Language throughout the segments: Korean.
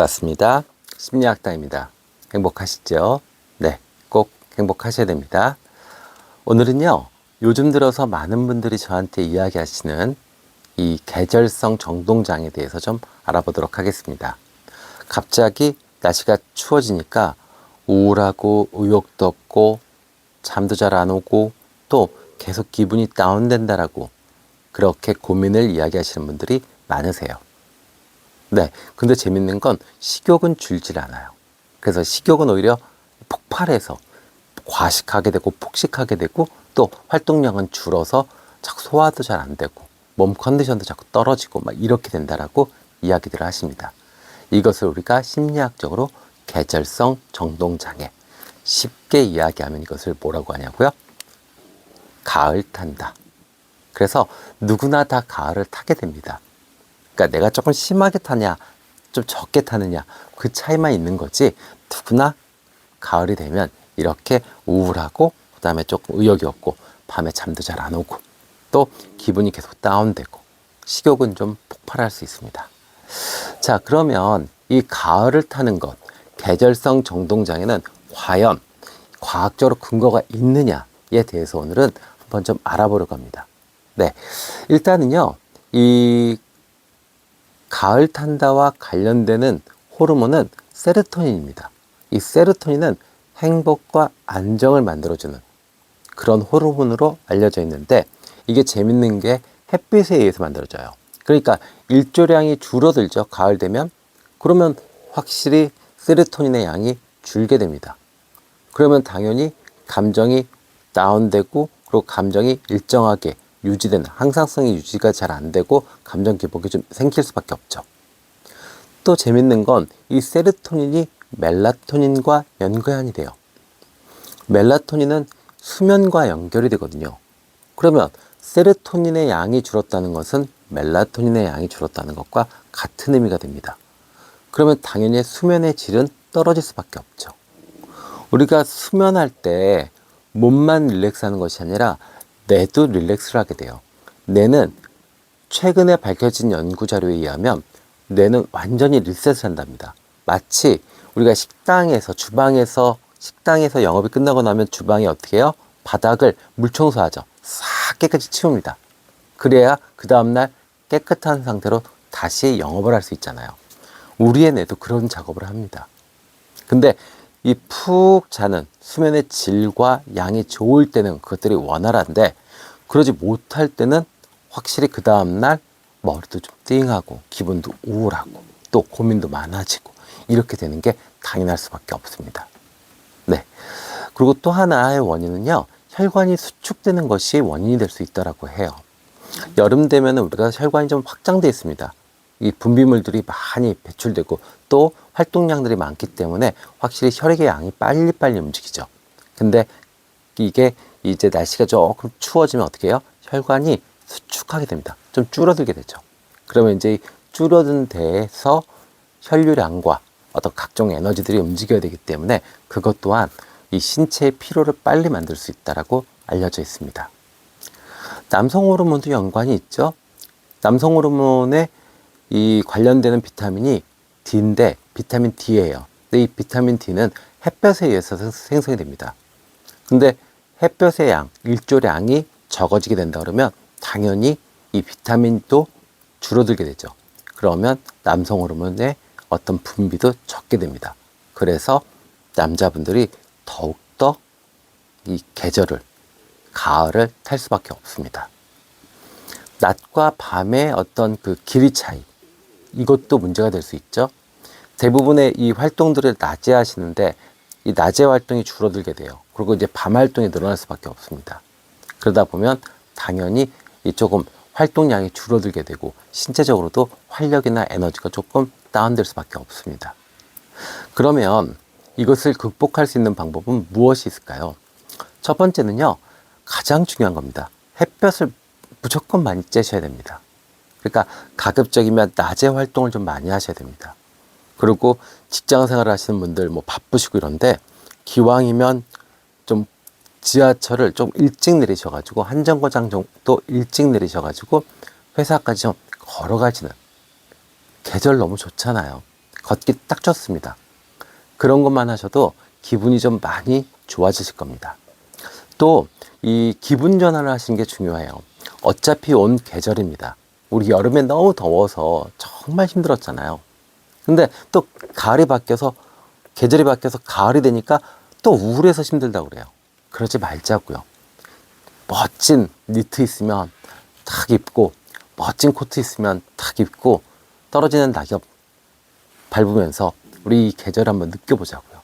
반갑습니다. 심리학다입니다. 행복하시죠? 네, 꼭 행복하셔야 됩니다. 오늘은요, 요즘 들어서 많은 분들이 저한테 이야기하시는 이 계절성 정동장에 대해서 좀 알아보도록 하겠습니다. 갑자기 날씨가 추워지니까 우울하고 의욕도 없고 잠도 잘 안 오고 또 계속 기분이 다운된다라고 그렇게 고민을 이야기하시는 분들이 많으세요. 네. 근데 재밌는 건 식욕은 줄질 않아요. 그래서 식욕은 오히려 폭발해서 과식하게 되고 폭식하게 되고 또 활동량은 줄어서 자꾸 소화도 잘 안 되고 몸 컨디션도 자꾸 떨어지고 막 이렇게 된다라고 이야기들을 하십니다. 이것을 우리가 심리학적으로 계절성 정동장애 쉽게 이야기하면 이것을 뭐라고 하냐고요? 가을 탄다. 그래서 누구나 다 가을을 타게 됩니다. 그러니까 내가 조금 심하게 타냐, 좀 적게 타느냐, 그 차이만 있는 거지, 누구나 가을이 되면 이렇게 우울하고, 그 다음에 조금 의욕이 없고, 밤에 잠도 잘 안 오고, 또 기분이 계속 다운되고, 식욕은 좀 폭발할 수 있습니다. 자, 그러면 이 가을을 타는 것, 계절성 정동장애는 과연 과학적으로 근거가 있느냐에 대해서 오늘은 한번 좀 알아보려고 합니다. 네. 일단은요, 이 가을 탄다와 관련되는 호르몬은 세르토닌입니다. 이 세르토닌은 행복과 안정을 만들어주는 그런 호르몬으로 알려져 있는데 이게 재밌는 게 햇빛에 의해서 만들어져요. 그러니까 일조량이 줄어들죠. 가을 되면. 그러면 확실히 세르토닌의 양이 줄게 됩니다. 그러면 당연히 감정이 다운되고 그리고 감정이 일정하게 유지되는 항상성이 유지가 잘 안 되고 감정 기복이 좀 생길 수밖에 없죠. 또 재밌는 건 이 세르토닌이 멜라토닌과 연관이 돼요. 멜라토닌은 수면과 연결이 되거든요. 그러면 세르토닌의 양이 줄었다는 것은 멜라토닌의 양이 줄었다는 것과 같은 의미가 됩니다. 그러면 당연히 수면의 질은 떨어질 수밖에 없죠. 우리가 수면할 때 몸만 릴렉스하는 것이 아니라 뇌도 릴렉스를 하게 돼요. 뇌는 최근에 밝혀진 연구 자료에 의하면 뇌는 완전히 리셋을 한답니다. 마치 우리가 식당에서 주방에서 식당에서 영업이 끝나고 나면 주방에 어떻게 해요? 바닥을 물 청소하죠. 싹 깨끗이 치웁니다. 그래야 그 다음날 깨끗한 상태로 다시 영업을 할 수 있잖아요. 우리의 뇌도 그런 작업을 합니다. 근데 이 푹 자는 수면의 질과 양이 좋을 때는 그것들이 원활한데 그러지 못할 때는 확실히 그 다음날 머리도 좀 띵하고 기분도 우울하고 또 고민도 많아지고 이렇게 되는 게 당연할 수밖에 없습니다. 네. 그리고 또 하나의 원인은요, 혈관이 수축되는 것이 원인이 될 수 있다라고 해요. 여름 되면 우리가 혈관이 좀 확장돼 있습니다. 이 분비물들이 많이 배출되고 또 활동량들이 많기 때문에 확실히 혈액의 양이 빨리빨리 움직이죠. 근데 이게 이제 날씨가 조금 추워지면 어떻게 해요? 혈관이 수축하게 됩니다. 좀 줄어들게 되죠. 그러면 이제 줄어든 데에서 혈류량과 어떤 각종 에너지들이 움직여야 되기 때문에 그것 또한 이 신체의 피로를 빨리 만들 수 있다라고 알려져 있습니다. 남성 호르몬도 연관이 있죠. 남성 호르몬에 이 관련되는 비타민이 D인데 비타민 D예요. 근데 이 비타민 D는 햇볕에 의해서 생성이 됩니다. 근데 햇볕의 양, 일조량이 적어지게 된다 그러면 당연히 이 비타민도 줄어들게 되죠. 그러면 남성 호르몬의 어떤 분비도 적게 됩니다. 그래서 남자분들이 더욱더 이 계절을, 가을을 탈 수밖에 없습니다. 낮과 밤의 어떤 그 길이 차이, 이것도 문제가 될 수 있죠. 대부분의 이 활동들을 낮에 하시는데 이 낮의 활동이 줄어들게 돼요. 그리고 이제 밤 활동이 늘어날 수밖에 없습니다. 그러다 보면 당연히 이 조금 활동량이 줄어들게 되고 신체적으로도 활력이나 에너지가 조금 다운될 수밖에 없습니다. 그러면 이것을 극복할 수 있는 방법은 무엇이 있을까요? 첫 번째는요, 가장 중요한 겁니다. 햇볕을 무조건 많이 쬐셔야 됩니다. 그러니까 가급적이면 낮에 활동을 좀 많이 하셔야 됩니다. 그리고 직장 생활을 하시는 분들 뭐 바쁘시고 이런데 기왕이면 좀 지하철을 좀 일찍 내리셔가지고 한 정거장 정도 일찍 내리셔가지고 회사까지 좀 걸어가시는 계절 너무 좋잖아요. 걷기 딱 좋습니다. 그런 것만 하셔도 기분이 좀 많이 좋아지실 겁니다. 또 이 기분 전환을 하시는 게 중요해요. 어차피 온 계절입니다. 우리 여름에 너무 더워서 정말 힘들었잖아요. 근데 또 가을이 바뀌어서 계절이 바뀌어서 가을이 되니까 또 우울해서 힘들다고 그래요. 그러지 말자고요. 멋진 니트 있으면 탁 입고 멋진 코트 있으면 탁 입고 떨어지는 낙엽 밟으면서 우리 이 계절 한번 느껴보자고요.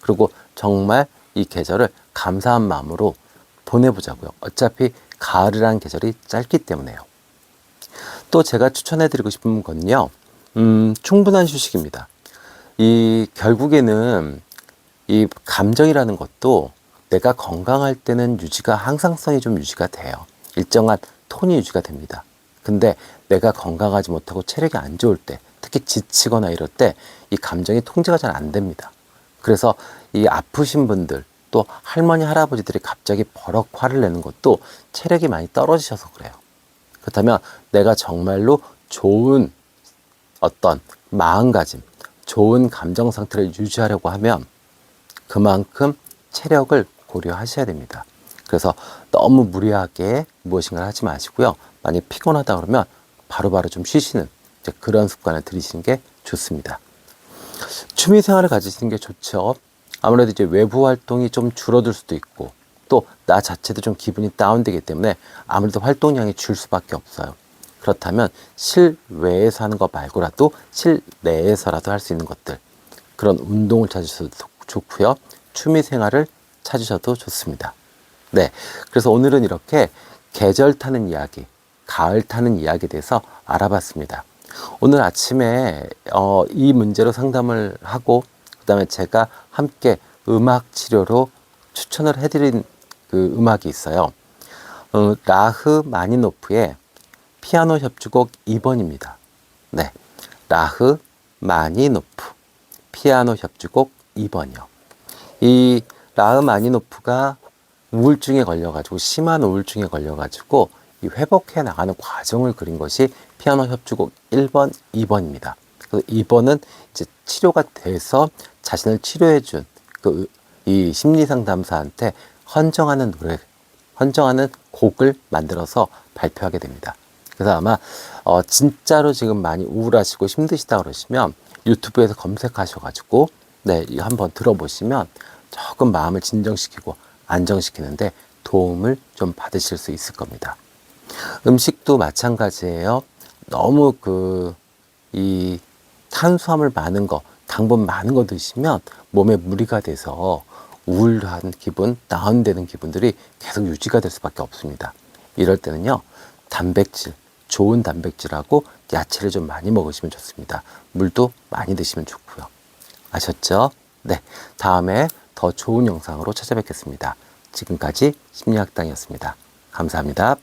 그리고 정말 이 계절을 감사한 마음으로 보내보자고요. 어차피 가을이라는 계절이 짧기 때문에요. 또 제가 추천해드리고 싶은 건요, 음, 충분한 휴식입니다. 이 결국에는 이 감정이라는 것도 내가 건강할 때는 유지가 항상성이 좀 유지가 돼요. 일정한 톤이 유지가 됩니다. 근데 내가 건강하지 못하고 체력이 안 좋을 때, 특히 지치거나 이럴 때 이 감정이 통제가 잘 안 됩니다. 그래서 이 아프신 분들 또 할머니 할아버지들이 갑자기 버럭 화를 내는 것도 체력이 많이 떨어지셔서 그래요. 그렇다면 내가 정말로 좋은 어떤 마음가짐, 좋은 감정 상태를 유지하려고 하면 그만큼 체력을 고려하셔야 됩니다. 그래서 너무 무리하게 무엇인가를 하지 마시고요. 만약 피곤하다 그러면 바로 바로 좀 쉬시는 그런 습관을 들이시는 게 좋습니다. 취미 생활을 가지시는 게 좋죠. 아무래도 이제 외부 활동이 좀 줄어들 수도 있고 또 나 자체도 좀 기분이 다운되기 때문에 아무래도 활동량이 줄 수밖에 없어요. 그렇다면 실외에서 하는 거 말고라도 실내에서라도 할 수 있는 것들 그런 운동을 찾으셔도 좋고요. 취미 생활을 찾으셔도 좋습니다. 네. 그래서 오늘은 이렇게 계절 타는 이야기, 가을 타는 이야기에 대해서 알아봤습니다. 오늘 아침에 어, 이 문제로 상담을 하고 그다음에 제가 함께 음악 치료로 추천을 해드린 그 음악이 있어요. 어, 라흐 마니노프의 피아노 협주곡 2번입니다. 네. 라흐 마니노프 피아노 협주곡 2번이요. 이 라흐 마니노프가 우울증에 걸려가지고 심한 우울증에 걸려가지고 이 회복해 나가는 과정을 그린 것이 피아노 협주곡 1번, 2번입니다. 그래서 2번은 이제 치료가 돼서 자신을 치료해준 그 이 심리 상담사한테 헌정하는 노래, 헌정하는 곡을 만들어서 발표하게 됩니다. 그래서 아마 어 진짜로 지금 많이 우울하시고 힘드시다 그러시면 유튜브에서 검색하셔가지고 네 이거 한번 들어보시면 조금 마음을 진정시키고 안정시키는데 도움을 좀 받으실 수 있을 겁니다. 음식도 마찬가지예요. 너무 그 이 탄수화물 많은 거, 당분 많은 거 드시면 몸에 무리가 돼서 우울한 기분, 다운되는 기분들이 계속 유지가 될 수밖에 없습니다. 이럴 때는요, 단백질, 좋은 단백질하고 야채를 좀 많이 먹으시면 좋습니다. 물도 많이 드시면 좋고요. 아셨죠? 네. 다음에 더 좋은 영상으로 찾아뵙겠습니다. 지금까지 심리학당이었습니다. 감사합니다.